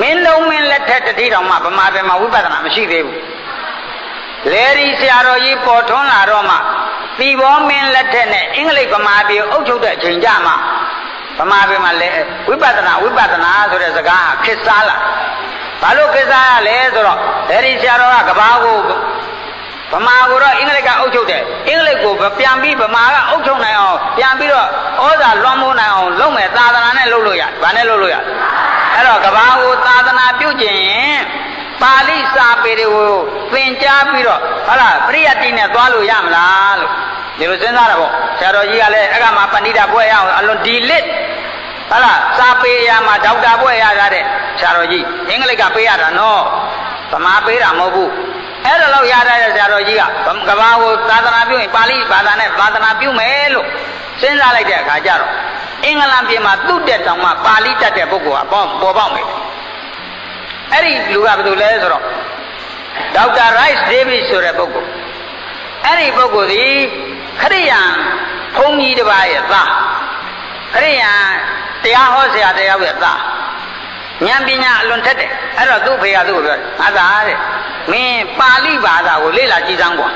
မင်းလုံးမင်းလက်ထက်တတိတော်မှဗမာပြည်မှာဝိပဿနာမရှိသေးဘူးလေဒီဆရာတော်ကြီးပေါ်ထွန်းလာတော့မှသီဘောမင်းလက်ထက်နဲ့အင်္ဂလိပ်ဗမာပြည်အုပ်ချုပ်တဲ့အချိန်ကြမှာဗမာပြည်မှာလေဝိပဿနာဝိပဿနာဆိုတဲ့စကားခစ်စားလာဘာလို့ခစ်စားရလဲဆိုတော့လေဒီဆရာတော်ကကဘာကိုဗမာကိုတော့အင်္ဂလိပ်ကအုပ်ချုပ်တယ်အင်္ဂလိပ်ကိုပြန်ပြီးဗမာကအုပ်ချုပ်နိုင်အောင်ပြန်ပြီးတော့ဩဇာလွှမ်းမိုးနိုင်အောင်လုပ်မယ်သာသနာနဲ့လုပ်လို့ရဘာနဲ့လုပ်လို့ရ အဲ့တော့ကဘာကိုသာသနာပြုကျင်ရင်ပါဠိစာပေတွေကိုသင်ကြားပြီးတော့ဟုတ်လားပရိယတ်တိနဲ့သွားလို့ရမလားလို့ဒီလိုစဉ်းစားတာပေါ့ဆရာတော်ကြီးကလည်းအဲ့ကမှာပဏိတာဘွဲ့ရအောင်အလွန်ဒီလစ်ဟုတ်လားစာပေရမှာဒေါက်တာဘွဲ့ရတာတဲ့ဆရာတော်ကြီးအင်္ဂလိပ်ကပေးရတာနော်ဗမာပေးတာမဟုတ်ဘူးအဲ့ဒါလောက်ရတဲ့ဆရာတော်ကြီးကကဘာကိုသာသနာပြုရင်ပါဠိဘာသာနဲ့သာသနာပြုမယ်လို့စဉ်းစားလိုက်တဲ့အခါကျတော့ အင်္ဂလန်ပြည်မှာသူ့တက်တောင်မှပါဠိတတ်တဲ့ပုဂ္ဂိုလ်ကပေါ်ပေါ်ပေါက်မယ်အဲ့ဒီလူကဘယ်သူလဲဆိုတော့ဒေါက်တာ Rice Davis ဆိုတဲ့ပုဂ္ဂိုလ်အဲ့ဒီပုဂ္ဂိုလ်ဒီခရိယံဘုန်းကြီးတစ်ပါးရဲ့သားခရိယံတရားဟောဆရာတရားရဲ့သားဉာဏ်ပညာအလွန်ထက်တယ်အဲ့တော့သူ့ဖေကသူ့ကိုပြောငါသားတဲ့မင်းပါဠိဘာသာကိုလေ့လာကြည့်စမ်းကွာ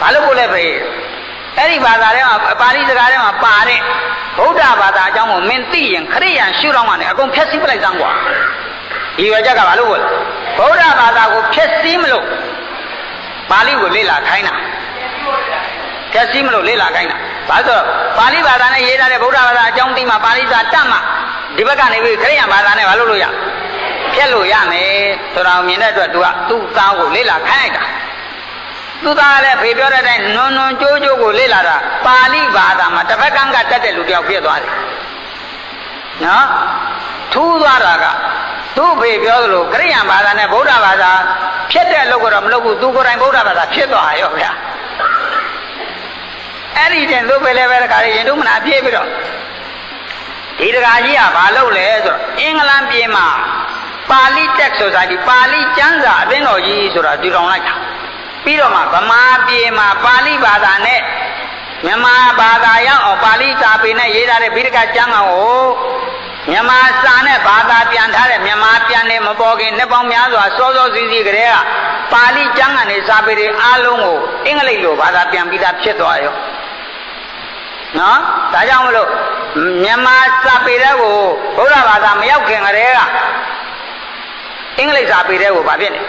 ဘာလို့ကိုလဲဖေ အဲ့ဒီဘာသာထဲမှာပါဠိစကားထဲမှာပါတဲ့ဗုဒ္ဓဘာသာအကြောင်းကိုမင်းသိရင်ခရိယံရှုထောင့်ကနေအကုန်ဖျက်ဆီးပလိုက်စမ်းကွာဒီရွယ်ချက်ကဘာလို့ကိုလဲဗုဒ္ဓဘာသာကိုဖျက်ဆီးမလို့ပါဠိကိုလေ့လာခိုင်းတာဖျက်ဆီးမလို့လေ့လာခိုင်းတာဘာလို့ဆိုတော့ပါဠိဘာသာနဲ့ရေးထားတဲ့ဗုဒ္ဓဘာသာအကြောင်းသိမှပါဠိစာတတ်မှဒီဘက်ကနေပြီးခရိယံဘာသာနဲ့ဘာလို့လို့ရဖျက်လို့ရမယ်ဆိုတာကိုမြင်တဲ့အတွက်သူကသူ့သားကိုလေ့လာခိုင်းလိုက်တာ သူသားလည်းဖေပြောတဲ့အတိုင်းနွန်နွန်ကြိုးကြိုးကိုလေ့လာတာပါဠိဘာသာမှာတစ်ဖက်ကန်းကတတ်တဲ့လူတယောက်ဖြစ်သွားတယ်နော်ထူးသွားတာကသူ့ဖေပြောသလိုခရိယံဘာသာနဲ့ဗုဒ္ဓဘာသာဖြစ်တဲ့အလုပ်ကတော့မလုပ်ဘူးသူကိုယ်တိုင်ဗုဒ္ဓဘာသာဖြစ်သွားရောဗျာအဲ့ဒီတင်သူ့ဖေလည်းပဲတခါရင်တို့မနာပြေးပြီးတော့ဒီတခါကြီးကဘာလုပ်လဲဆိုတော့အင်္ဂလန်ပြည်မှာပါဠိတက်ဆိုတာဒီပါဠိကျမ်းစာအသင်းတော်ကြီးဆိုတာတည်ထောင်လိုက်တာ ပြီးတော့မှဗမာပြည်မှာပါဠိဘာသာနဲ့မြန်မာဘာသာရောက်အောင်ပါဠိစာပေနဲ့ရေးထားတဲ့ဗိဓကကျမ်းကိုမြန်မာစာနဲ့ဘာသာပြန်ထားတဲ့မြန်မာပြန်နေမပေါ်ခင်နှစ်ပေါင်းများစွာစောစောစီးစီးကလေးကပါဠိကျမ်းကနေစာပေတွေအားလုံးကိုအင်္ဂလိပ်လိုဘာသာပြန်ပြီးသားဖြစ်သွားရောနော်ဒါကြောင့်မလို့မြန်မာစာပေတွေကိုဘုရားဘာသာမရောက်ခင်ကလေးကအ င်္ဂလိပ်စာပေတွေကိုဗာဖြစ်နေ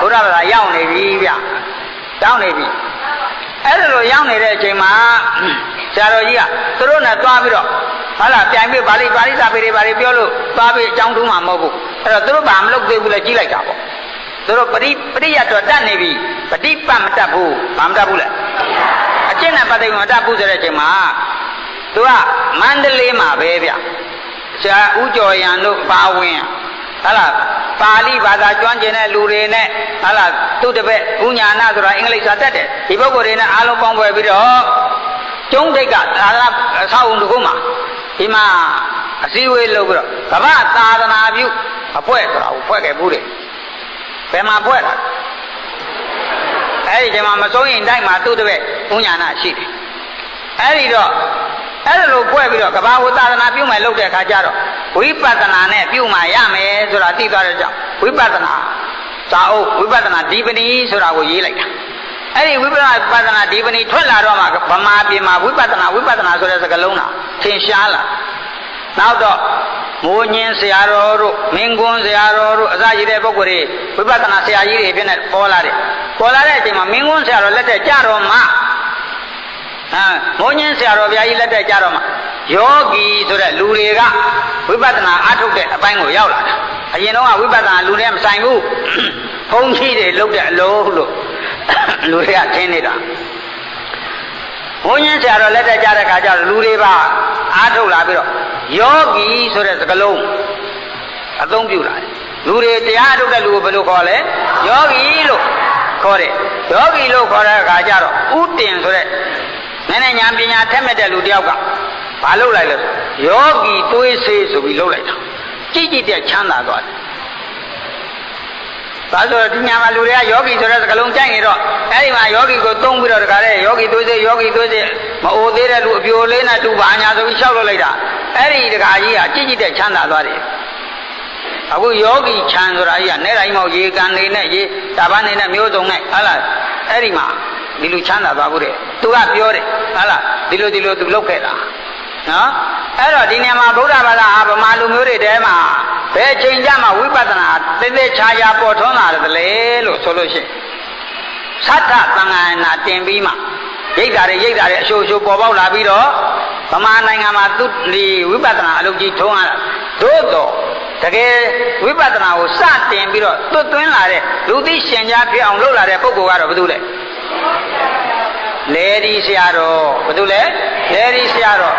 ဘုရားဘာသာရောက်နေပြီဗျရောက်နေပြီအဲ့ဒါလိုရောက်နေတဲ့အချိန်မှာဆရာတော်ကြီးကသူတို့နဲ့တွားပြီးတော့ဟာလာပြိုင်ပြီးပါဠိပါဠိစာပေတွေပါဠိပြောလို့သွားပြီးအကြောင်းတူးမှာမဟုတ်ဘူးအဲ့တော့သူတို့ဘာမလုပ်သေးဘူးလဲကြီးလိုက်တာပေါ့သူတို့ပရိပရိယတ်တော့တတ်နေပြီပฏิပတ်မတတ်ဘူးဘာမတတ်ဘူးလဲအကျင့်နဲ့ပတ်သက်ပြီးမတတ်ဘူးဆိုတဲ့အချိန်မှာသူကမန္တလေးမှာပဲဗျဆရာဦးကျော်ရန်တို့ပါဝင် ဟာလာပါဠိဘာသာကျွမ်းကျင်တဲ့လူတွေနဲ့ဟာလာသူ့တပည့်ဘုညာနာဆိုတာအင်္ဂလိပ်စာတတ်တယ်ဒီပုဂ္ဂိုလ်တွေနဲ့အားလုံးပေါင်းဖွဲ့ပြီးတော့ကျုံးတိတ်ကသာသနာဆောက်ုံတစ်ခုမှာဒီမှာအစည်းအဝေးလုပ်ပြီးတော့ကမ္ဘာသာသနာပြုအဖွဲ့ဆိုတာကိုဖွဲ့ခဲ့ဘူးတယ်ဘယ်မှာဖွဲ့တာအဲ့ဒီချိန်မှာမစိုးရင်တိုက်မှာသူ့တပည့်ဘုညာနာရှိတယ်အဲ့ဒီတော့ အဲ့ဒါလိုဖွဲ့ပြီးတော့ကဘာဝသာသနာပြုမယ်လုပ်တဲ့အခါကျတော့ဝိပဿနာနဲ့ပြုမှရမယ်ဆိုတာသိသွားတဲ့ကြောင့်ဝိပဿနာသာအုပ်ဝိပဿနာဒီပဏီဆိုတာကိုရေးလိုက်တာအဲ့ဒီဝိပဿနာပဿနာဒီပဏီထွက်လာတော့မှဗမာပြည်မှာဝိပဿနာဝိပဿနာဆိုတဲ့စကားလုံးကသင်ရှားလာနောက်တော့မိုးညင်းဆရာတော်တို့မင်းကွန်းဆရာတော်တို့အစရှိတဲ့ပုဂ္ဂိုလ်တွေဝိပဿနာဆရာကြီးတွေဖြစ်နေပေါ်လာတယ်ပေါ်လာတဲ့အချိန်မှာမင်းကွန်းဆရာတော်လက်ထက်ကြတော့မှ အာမိုးညင်းဆရာတော်ဘုရားကြီးလက်ထက်ကြတော့မှယောဂီဆိုတဲ့လူတွေကဝိပဿနာအားထုတ်တဲ့အပိုင်းကိုရောက်လာတာအရင်တော့ကဝိပဿနာလူတွေမဆိုင်ဘူးဘုန်းကြီးတွေလုပ်တဲ့အလုံးလို့လူတွေကထင်နေတာဘုန်းကြီးဆရာတော်လက်ထက်ကြတဲ့ခါကျတော့လူတွေပါအားထုတ်လာပြီးတော့ယောဂီဆိုတဲ့စကားလုံးအသုံးပြုလာတယ်လူတွေတရားထုတ်တဲ့လူကိုဘယ်လိုခေါ်လဲယောဂီလို့ခေါ်တယ်ယောဂီလို့ခေါ်တဲ့အခါကျတော့ဥတင်ဆိုတဲ့ နည်းနည်းဉာဏ်ပညာထက်မဲ့တဲ့လူတယောက်ကဘာလုပ်လိုက်လဲဆိုယောဂီတွေးစေးဆိုပြီးလုပ်လိုက်တာကြည့်ကြည့်တဲ့ချမ်းသာသွားတယ်ဒါဆိုဒီညမှာလူတွေကယောဂီဆိုတဲ့စကားလုံးကြိုက်နေတော့အဲ့ဒီမှာယောဂီကိုသုံးပြီးတော့တခါလေယောဂီသွေးစေယောဂီသွေးစေမအိုသေးတဲ့လူအပြိုလေးနဲ့တူပါညာဆိုပြီးလျှောက်လို့လိုက်တာအဲ့ဒီတခါကြီးကကြည့်ကြည့်တဲ့ချမ်းသာသွားတယ်အခုယောဂီချမ်းဆိုတာကြီးကနေတိုင်းမောက်ရေကန်နေနဲ့ရေတာပန်းနေနဲ့မျိုးစုံနဲ့ဟာလားအဲ့ဒီမှာ ဒီလိုချမ်းသာသွားဖို့တဲ့သူကပြောတယ်ဟာလားဒီလိုဒီလိုသူလုပ်ခဲ့တာနော်အဲ့တော့ဒီနေရာမှာဗုဒ္ဓဘာသာအာဗမာလူမျိုးတွေတဲမှာဘယ်ချိန်ကြမှာဝိပဿနာသေသေးချာချာပေါ်ထွန်းလာတယ်လေလို့ဆိုလို့ရှိရင်သတ္တသံဃာနာတင်ပြီးမှရိတ်တာတွေရိတ်တာတွေအရှိုးရှိုးပေါ်ပေါက်လာပြီးတော့ဗမာနိုင်ငံမှာသူဒီဝိပဿနာအလုပ်ကြီးထုံးရတာသို့တော့တကယ်ဝိပဿနာကိုစတင်ပြီးတော့သွတ်သွင်းလာတဲ့လူသိရှင်ကြားဖြစ်အောင်လုပ်လာတဲ့ပုဂ္ဂိုလ်ကတော့ဘယ်သူလဲ လေဒီဆရာတော်ဘယ်သူလဲလေဒီဆရာတော်